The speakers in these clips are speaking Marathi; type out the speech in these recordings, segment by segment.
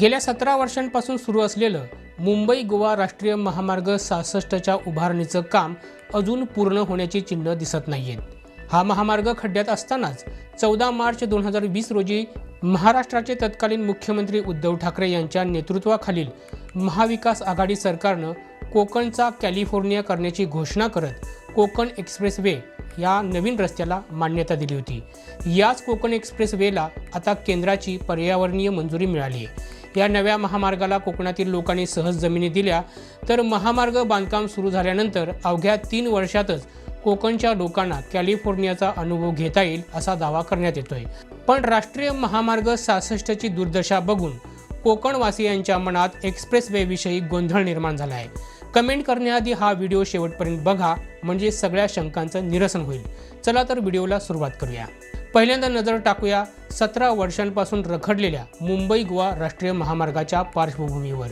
गेल्या सतरा वर्षांपासून सुरू असलेलं मुंबई गोवा राष्ट्रीय महामार्ग सहासष्टच्या उभारणीचं काम अजून पूर्ण होण्याची चिन्ह दिसत नाहीयेत. हा महामार्ग खड्ड्यात असतानाच चौदा मार्च दोन हजार वीस रोजी महाराष्ट्राचे तत्कालीन मुख्यमंत्री उद्धव ठाकरे यांच्या नेतृत्वाखालील महाविकास आघाडी सरकारनं कोकणचा कॅलिफोर्निया करण्याची घोषणा करत कोकण एक्सप्रेस वे या नवीन रस्त्याला मान्यता दिली होती. याच कोकण एक्सप्रेस वेला आता केंद्राची पर्यावरणीय मंजुरी मिळाली आहे या नव्या महामार्गाला कोकणातील लोकांनी सहज जमिनी दिल्या तर महामार्ग बांधकाम सुरू झाल्यानंतर अवघ्या तीन वर्षातच कोकणच्या लोकांना कॅलिफोर्नियाचा अनुभव घेता येईल असा दावा करण्यात येतोय. पण राष्ट्रीय महामार्ग सहासष्टची दुर्दशा बघून कोकणवासियांच्या मनात एक्सप्रेस वेविषयी गोंधळ निर्माण झाला आहे. कमेंट करण्याआधी हा व्हिडिओ शेवटपर्यंत बघा म्हणजे सगळ्या शंकांचं निरसन होईल. चला तर व्हिडिओला सुरुवात करूया. पहिल्यांदा नजर टाकूया सतरा वर्षांपासून रखडलेल्या मुंबई गोवा राष्ट्रीय महामार्गाच्या पार्श्वभूमीवर.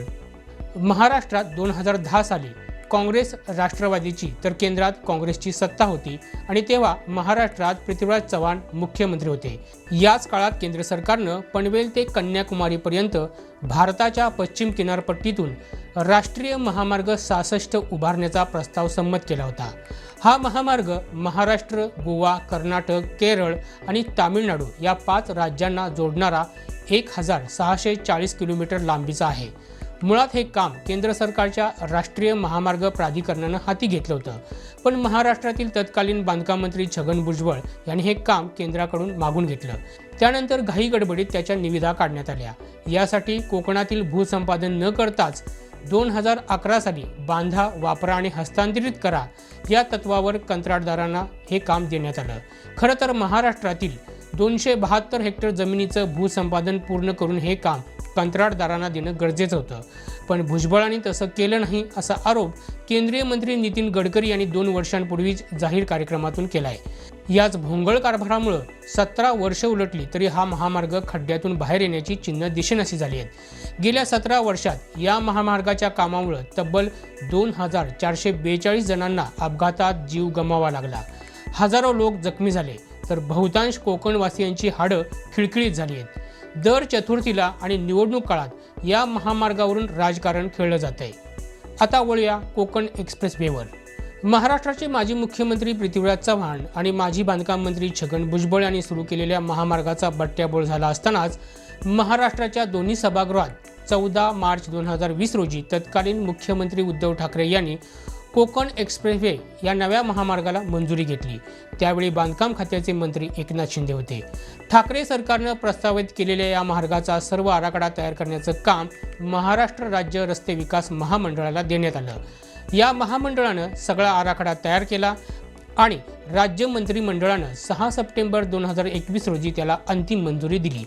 महाराष्ट्रात दोन हजार दहा साली काँग्रेस राष्ट्रवादीची तर केंद्रात काँग्रेसची सत्ता होती आणि तेव्हा महाराष्ट्रात पृथ्वीराज चव्हाण मुख्यमंत्री होते. याच काळात केंद्र सरकारनं पनवेल ते कन्याकुमारीपर्यंत भारताच्या पश्चिम किनारपट्टीतून राष्ट्रीय महामार्ग सहासष्ट उभारण्याचा प्रस्ताव संमत केला होता. हा महामार्ग महाराष्ट्र गोवा कर्नाटक केरळ आणि तामिळनाडू या पाच राज्यांना जोडणारा एक हजार सहाशे चाळीस किलोमीटर लांबीचा आहे. मुळात हे काम केंद्र सरकारच्या राष्ट्रीय महामार्ग प्राधिकरणानं हाती घेतलं होतं. पण महाराष्ट्रातील तत्कालीन बांधकाम मंत्री छगन भुजबळ यांनी हे काम केंद्राकडून मागून घेतलं. त्यानंतर घाई गडबडीत त्याच्या निविदा काढण्यात आल्या. यासाठी कोकणातील भूसंपादन न करताच दोन हजार अकरा साली बांधा वापरा आणि हस्तांतरित करा या तत्वावर कंत्राटदारांना हे काम देण्यात आलं. खरं तर महाराष्ट्रातील दोनशे बहात्तर हेक्टर जमिनीचं भूसंपादन पूर्ण करून हे काम कंत्राटदारांना देणं गरजेचं होतं. पण भुजबळांनी तसं केलं नाही असा आरोप केंद्रीय मंत्री नितीन गडकरी यांनी दोन वर्षांपूर्वीच जाहीर कार्यक्रमातून केला आहे याच भोंगळ कारभारामुळं सतरा वर्ष उलटली तरी हा महामार्ग खड्ड्यातून बाहेर येण्याची चिन्ह दिशेनशी झाली आहेत. गेल्या सतरा वर्षात या महामार्गाच्या कामामुळं तब्बल दोन हजार चारशे बेचाळीस जणांना अपघातात जीव गमावा लागला. हजारो लोक जखमी झाले तर बहुतांश कोकणवासियांची हाडं खिळखिळीत झाली आहेत. दर चतुर्थीला आणि निवडणूक काळात या महामार्गावरून राजकारण खेळलं जात आहे आता वळूया कोकण एक्सप्रेस वेवर महाराष्ट्राचे माजी मुख्यमंत्री पृथ्वीराज चव्हाण आणि माजी बांधकाम मंत्री छगन भुजबळ यांनी सुरू केलेल्या महामार्गाचा बट्ट्याबोळ झाला असतानाच महाराष्ट्राच्या दोन्ही सभागृहात चौदा मार्च दोन हजार वीस रोजी तत्कालीन मुख्यमंत्री उद्धव ठाकरे यांनी कोकण एक्सप्रेसवे या नव्या महामार्गाला मंजुरी घेतली. त्यावेळी बांधकाम खात्याचे मंत्री एकनाथ शिंदे होते. ठाकरे सरकारनं प्रस्तावित केलेल्या या मार्गाचा सर्व आराखडा तयार करण्याचं काम महाराष्ट्र राज्य रस्ते विकास महामंडळाला देण्यात आलं. या महामंडळानं सगळा आराखडा तयार केला आणि राज्य मंत्रिमंडळानं सहा सप्टेंबर दोन हजार एकवीस रोजी त्याला अंतिम मंजुरी दिली.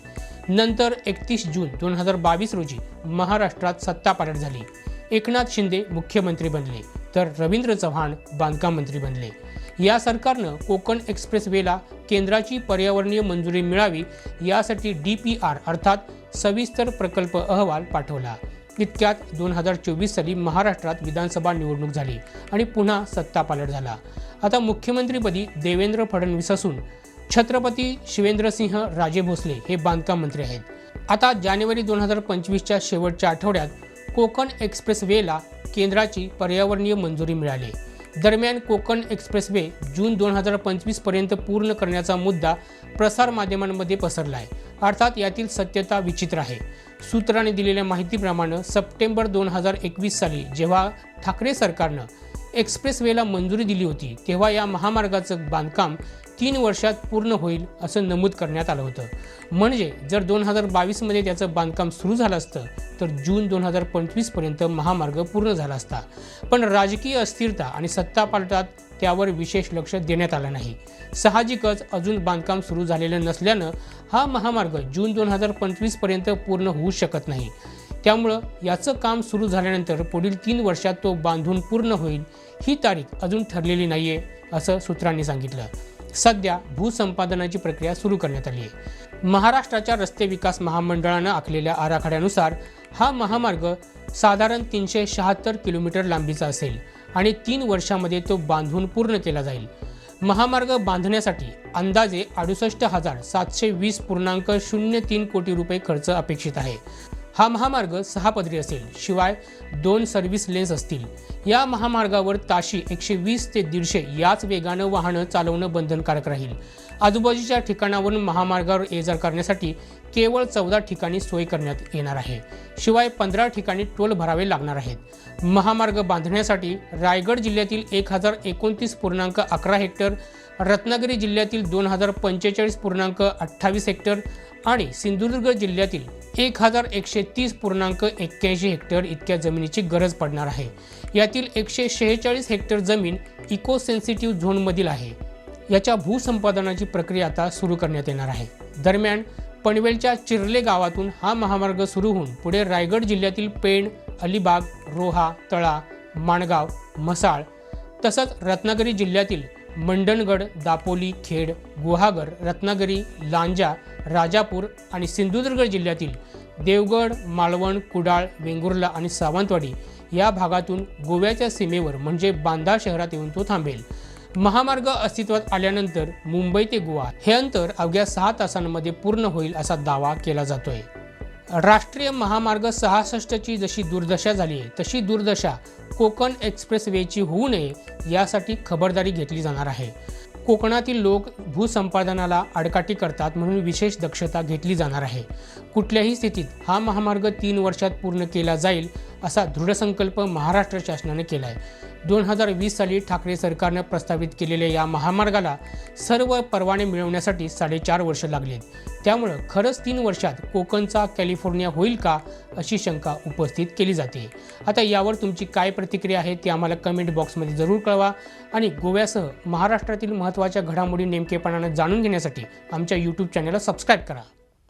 नंतर एकतीस जून दोन हजार बावीस रोजी महाराष्ट्रात सत्तापालट झाली. एकनाथ शिंदे मुख्यमंत्री बनले तर रवींद्र चव्हाण बांधकाम मंत्री बनले. या सरकारनं कोकण एक्सप्रेसवेला केंद्राची पर्यावरणीय मंजुरी मिळावी यासाठी डी पी आर अर्थात सविस्तर प्रकल्प अहवाल पाठवला. इतक्यात दोन हजार चोवीस साली महाराष्ट्रात विधानसभा निवडणूक झाली आणि पुन्हा सत्तापालट झाला. आता मुख्यमंत्रीपदी देवेंद्र फडणवीस असून छत्रपती शिवेंद्रसिंह राजे भोसले हे बांधकाम मंत्री आहेत. आता जानेवारी दोन हजार पंचवीसच्या शेवटच्या आठवड्यात कोकण एक्सप्रेस वेला केंद्राची पर्यावरणीय मंजुरी मिळाली. दरम्यान कोकण एक्सप्रेस वे जून दोन हजार पंचवीसपर्यंत पूर्ण करण्याचा मुद्दा प्रसारमाध्यमांमध्ये पसरला आहे अर्थात यातील सत्यता विचित्र आहे. सूत्रांनी दिलेल्या माहितीप्रमाणे सप्टेंबर दोन हजार एकवीस साली जेव्हा ठाकरे सरकारनं एक्सप्रेस वेला मंजुरी दिली होती तेव्हा या महामार्गाचं बांधकाम तीन वर्षात पूर्ण होईल असं नमूद करण्यात आलं होतं. म्हणजे जर दोन हजार बावीसमध्ये त्याचं बांधकाम सुरू झालं असतं तर जून दोन हजार पंचवीसपर्यंत महामार्ग पूर्ण झाला असता. पण राजकीय अस्थिरता आणि सत्तापालटात त्यावर विशेष लक्ष देण्यात आलं नाही. साहजिकच अजून बांधकाम सुरू झालेलं नसल्यानं हा महामार्ग जून दोन हजार पंचवीसपर्यंत पूर्ण होऊ शकत नाही. त्यामुळं याचं काम सुरू झाल्यानंतर पुढील तीन वर्षात तो बांधून पूर्ण होईल ही तारीख अजून ठरलेली नाही आहे असं सूत्रांनी सांगितलं. सध्या भूसंपादनाची प्रक्रिया सुरू करण्यात आली आहे महाराष्ट्राच्या रस्ते विकास महामंडळानं आखलेल्या आराखड्यानुसार हा महामार्ग साधारण तीनशे शहात्तर किलोमीटर लांबीचा असेल आणि तीन वर्षामध्ये तो बांधून पूर्ण केला जाईल. महामार्ग बांधण्यासाठी अंदाजे अडुसष्ट हजार सातशे वीस पूर्णांक शून्य तीन कोटी रुपये खर्च अपेक्षित आहे. हा महामार्ग सहा पदरी असेल. शिवाय दोन सर्व्हिस लेन्स असतील. या महामार्गावर ताशी एकशे वीस ते दीडशे याच वेगानं वाहनं चालवणं बंधनकारक राहील. आजूबाजूच्या ठिकाणावरून महामार्गावर ये जा करण्यासाठी केवळ चौदा ठिकाणी सोय करण्यात येणार आहे. शिवाय पंधरा ठिकाणी टोल भरावे लागणार आहेत. महामार्ग बांधण्यासाठी रायगड जिल्ह्यातील एक हजार एकोणतीस पूर्णांक अकरा हेक्टर रत्नागिरी जिल्ह्यातील दोन हजार पंचेचाळीस पूर्णांक अठ्ठावीस हेक्टर आणि सिंधुदुर्ग जिल्ह्यातील एक हजार एकशे तीस पूर्णांक एक्क्याऐंशी हेक्टर इतक्या जमिनीची गरज पडणार आहे. यातील एकशे शेहेचाळीस हेक्टर जमीन इको सेन्सिटिव्ह झोनमधील आहे. याच्या भूसंपादनाची प्रक्रिया आता सुरू करण्यात येणार आहे. दरम्यान पनवेलच्या चिरले गावातून हा महामार्ग सुरू होऊन पुढे रायगड जिल्ह्यातील पेण अलिबाग रोहा तळा माणगाव म्हसाळ तसंच रत्नागिरी जिल्ह्यातील मंडणगड दापोली खेड गुहागर रत्नागिरी लांजा राजापूर आणि सिंधुदुर्ग जिल्ह्यातील देवगड मालवण कुडाळ वेंगुर्ला आणि सावंतवाडी या भागातून गोव्याच्या सीमेवर म्हणजे बांदा शहरात येऊन तो थांबेल. महामार्ग अस्तित्वात आल्यानंतर मुंबई ते गोवा हे अंतर अवघ्या सहा तासांमध्ये पूर्ण होईल असा दावा केला जातोय. राष्ट्रीय महामार्ग सहासष्टची जशी दुर्दशा झाली आहे तशी दुर्दशा कोकण एक्सप्रेस वेची होऊ नये यासाठी खबरदारी घेतली जाणार आहे. कोकणातील लोक भूसंपादनाला आडकाठी करतात म्हणून विशेष दक्षता घेतली जाणार आहे. कुठल्याही स्थितीत हा महामार्ग तीन वर्षात पूर्ण केला जाईल असा दृढसंकल्प महाराष्ट्र शासनाने केला आहे दोन हजार वीस साली ठाकरे सरकारनं प्रस्तावित केलेल्या या महामार्गाला सर्व परवाने मिळवण्यासाठी साडेचार वर्ष लागलीत. त्यामुळं खरंच तीन वर्षात कोकणचा कॅलिफोर्निया होईल का अशी शंका उपस्थित केली जाते. आता यावर तुमची काय प्रतिक्रिया आहे ती आम्हाला कमेंट बॉक्समध्ये जरूर कळवा आणि गोव्यासह महाराष्ट्रातील महत्त्वाच्या घडामोडी नेमकेपणानं जाणून घेण्यासाठी आमच्या यूट्यूब चॅनलला सबस्क्राईब करा.